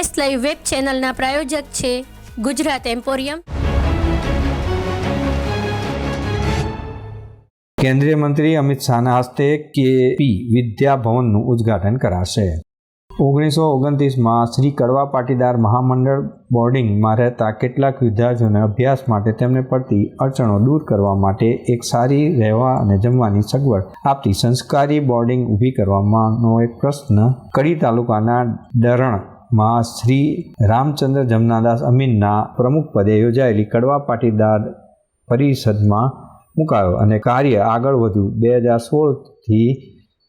S live web ચેનલના પ્રાયોજક છે Gujarat emporium. કેન્દ્રીય મંત્રી અમિત શાહના હસ્તે કેપી વિદ્યા ભવનનું ઉદ્ઘાટન કરાશે. ઓગણીસો ઓગણત્રીસમાં શ્રી કડવા પાટીદાર મહામંડળ બોર્ડિંગમાં રહેતા કેટલાક વિદ્યાર્થીઓને અભ્યાસ માટે તેમને પડતી અડચણો દૂર કરવા માટે એક સારી રહેવા અને જમવાની સગવડ આપતી સંસ્કારી બોર્ડિંગ ઊભી કરવામાંનો એક પ્રશ્ન કડી તાલુકાના દરણમાં શ્રી રામચંદ્ર જમનાદાસ અમીનના પ્રમુખ પદે યોજાયેલી કડવા પાટીદાર પરિષદમાં મુકાયો અને કાર્ય આગળ વધ્યું. બે હજાર સોળથી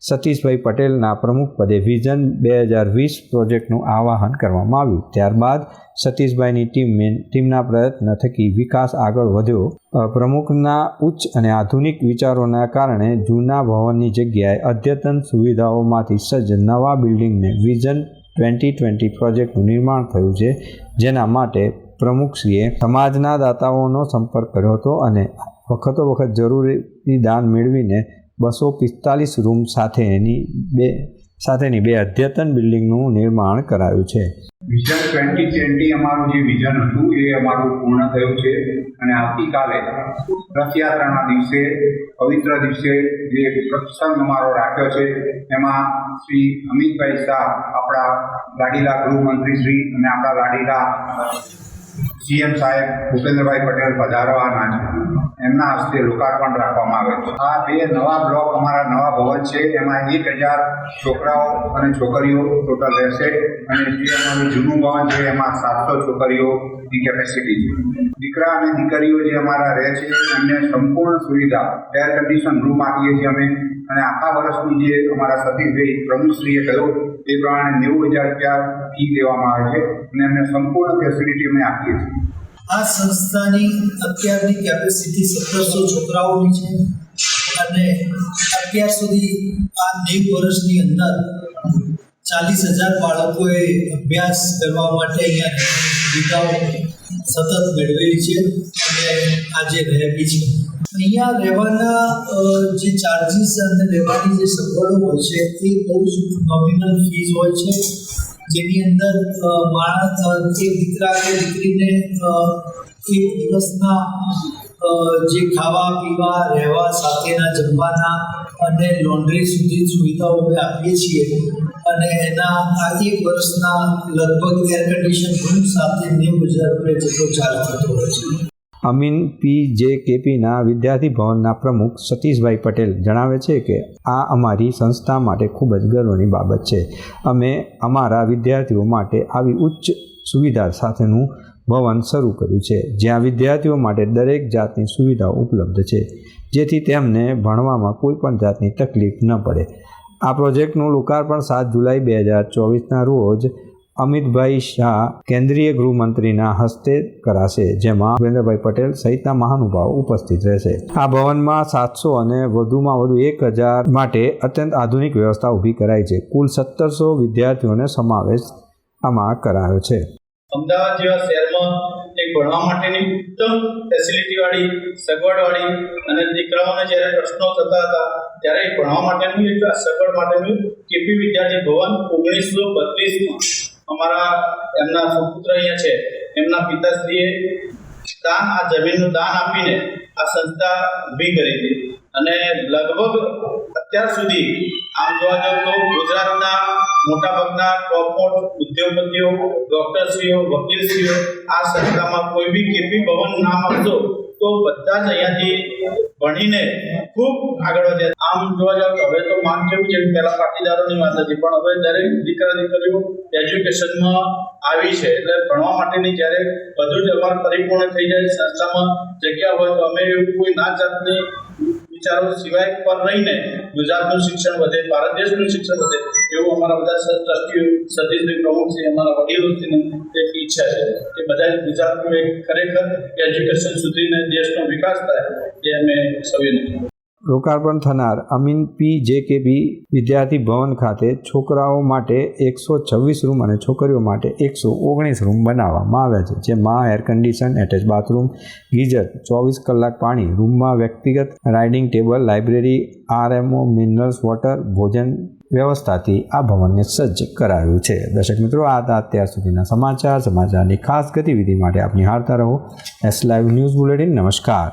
સતીશભાઈ પટેલના પ્રમુખ પદે વિઝન બે હજાર વીસ પ્રોજેક્ટનું આવાહન કરવામાં આવ્યું. ત્યારબાદ સતીશભાઈની ટીમે ટીમના પ્રયત્ન થકી વિકાસ આગળ વધ્યો. પ્રમુખના ઉચ્ચ અને આધુનિક વિચારોના કારણે જૂના ભવનની જગ્યાએ અદ્યતન સુવિધાઓમાંથી સજ્જ નવા બિલ્ડિંગને વિઝન ટ્વેન્ટી ટ્વેન્ટી પ્રોજેક્ટનું નિર્માણ થયું છે, જેના માટે પ્રમુખશ્રીએ સમાજના દાતાઓનો સંપર્ક કર્યો હતો અને વખતો વખત જરૂરી દાન મેળવીને બસો પિસ્તાલીસ રૂમ સાથે એની બે સાથેની બે અદ્યતન બિલ્ડિંગનું નિર્માણ કરાયું છે. વિઝન ટ્વેન્ટી ટ્વેન્ટી અમારું જે વિઝન હતું, એ અમારું પૂર્ણ થયું છે અને આવતીકાલે રથયાત્રાના દિવસે, પવિત્ર દિવસે જે પ્રસંગ અમારો રાખ્યો છે, એમાં શ્રી અમિતભાઈ શાહ, આપણા લાડીલા ગૃહમંત્રી શ્રી અને આપણા લાડીલા સીએમ સાહેબ ભૂપેન્દ્રભાઈ પટેલ પધારવાના છે. એમના હસ્તે લોકાર્પણ રાખવામાં આવે છે. આ બે નવા બ્લોક અમારા નવા ભવન છે. એમાં એક હજાર છોકરાઓ અને છોકરીઓ ટોટલ રહેશે અને જે અમારું જૂનું ભવન છે, એમાં સાતસો છોકરીઓની કેપેસિટી છે. દીકરા અને દીકરીઓ જે અમારા રહે છે, એમને સંપૂર્ણ સુવિધા એર કન્ડિશન રૂમ આપીએ છીએ અમે. અને આખા વર્ષની જે અમારા સતીશભાઈ પ્રમુખશ્રીએ કહ્યું તે પ્રમાણે નેવું હજાર રૂપિયા ફી દેવામાં આવે છે. અને એમને સંપૂર્ણ ફેસિલિટી અમે આપીએ છીએ. આ સંસ્થાની અત્યારની કેપેસિટી સત્તરસો છોકરાઓની છે. અને અત્યાર સુધી આ નેવ વર્ષની અંદર ચાલીસ હજાર બાળકોએ અભ્યાસ કરવા માટે અહીંયા સુવિધાઓ સતત મેળવેલી છે અને આજે રહેવી છે. અહીંયા રહેવાના જે ચાર્જીસ અને રહેવાની જે સગવડો હોય છે, એ બહુ જ નોમિનલ ફીસ હોય છે. જેની અંદર માણસ જે દીકરા કે દીકરીને એક દિવસના જે ખાવા, પીવા, રહેવા સાથેના જમવાના અને લોન્ડ્રી સુધી સુવિધાઓ અમે આપીએ છીએ. અને એના આ એક વર્ષના લગભગ એર કન્ડિશન રૂમ સાથે નેવું હજાર રૂપિયા જેટલો ચાર્જ થતો હોય છે. અમીન પી જે કેપીના વિદ્યાર્થી ભવનના પ્રમુખ સતીશભાઈ પટેલ જણાવે છે કે, આ અમારી સંસ્થા માટે ખૂબ જ ગર્વની બાબત છે. અમે અમારા વિદ્યાર્થીઓ માટે આવી ઉચ્ચ સુવિધા સાથેનું ભવન શરૂ કર્યું છે, જ્યાં વિદ્યાર્થીઓ માટે દરેક જાતની સુવિધાઓ ઉપલબ્ધ છે, જેથી તેમને ભણવામાં કોઈ પણ જાતની તકલીફ ન પડે. આ પ્રોજેક્ટનું લોકાર્પણ સાત જુલાઈ બે હજાર ચોવીસના રોજ અમિતભાઈ શાહ કેન્દ્રીય ગૃહમંત્રીના હસ્તે કરાશે, જેમાં ભૂપેન્દ્રભાઈ પટેલ સહિતના મહાનુભાવો ઉપસ્થિત રહેશે. આ ભવનમાં સાતસો અને વધુમાં વધુ એક હજાર માટે અત્યંત આધુનિક વ્યવસ્થા ઊભી કરાઈ છે. કુલ સત્તરસો વિદ્યાર્થીઓને સમાવેશ આમાં કરાયો છે. અમદાવાદ જેવા શહેરમાં એક ભણવા માટેની ઉત્તમ ફેસિલિટીવાળી સગવડવાળી અને દીકરાઓને જ્યારે પ્રશ્નો થતા હતા, ત્યારે ભણવા માટેનું એક સગવડ માટેનું કેપી વિદ્યાર્થી ભવન ઓગણીસો બત્રીસમાં અમારા એમના સુપુત્ર અહીંયા છે, એમના પિતાશ્રીએ દાન, આ જમીનનું દાન આપીને આ સંસ્થા ઊભી કરી હતી. અને લગભગ અત્યાર સુધી આમ જોવા જાવ તો ગુજરાતના મોટાભાગના ટોપ મોટ ઉદ્યોગપતિઓ ડોક્ટરશ્રીઓ વકીલશ્રીઓ આ સંસ્થામાં કોઈ બી કેપી ભવન નામ આપશો તો બધા જ અહીંયાથી ભણીને ખૂબ આગળ વધ્યા. આમ જોવા જાવ તો હવે તો માન કેવું છે? પહેલા પાટીદારોની વાત હતી, પણ હવે દરેક દીકરા દીકરીઓ એજ્યુકેશનમાં આવી છે. એટલે ભણવા માટેની જ્યારે બધું જ અમારે પરિપૂર્ણ થઈ જાય, સંસ્થામાં જગ્યા હોય તો અમે એવું કોઈ ના જાતની વિચારો સિવાય પર રહીને ગુજરાતનું શિક્ષણ વધે, ભારત દેશનું શિક્ષણ વધે, એવું અમારા બધા ટ્રસ્ટીઓ, સતીશભાઈ પ્રમુખ છે અમારા વડીલોની એક ઈચ્છા છે કે બધા જ ગુજરાતનું એક ખરેખર એજ્યુકેશન સુધીને દેશનો વિકાસ થાય, એ અમે સૌએ લોકાર્પણ થનાર અમીન પી જે કે વિદ્યાર્થી ભવન ખાતે છોકરાઓ માટે એકસો છવ્વીસ રૂમ અને છોકરીઓ માટે એકસો ઓગણીસ રૂમ બનાવવામાં આવ્યા છે, જેમાં air condition attach bathroom geyser, ચોવીસ કલાક પાણી, રૂમમાં વ્યક્તિગત reading table library RMO minerals water ભોજન વ્યવસ્થાથી આ ભવનને સજ્જ કરાયું છે. દર્શક મિત્રો, આ હતા અત્યાર સુધીના સમાચાર. સમાચારની ખાસ ગતિવિધિ માટે આપની હારતા રહો. એસ લાઈવ ન્યૂઝ બુલેટિન નમસ્કાર.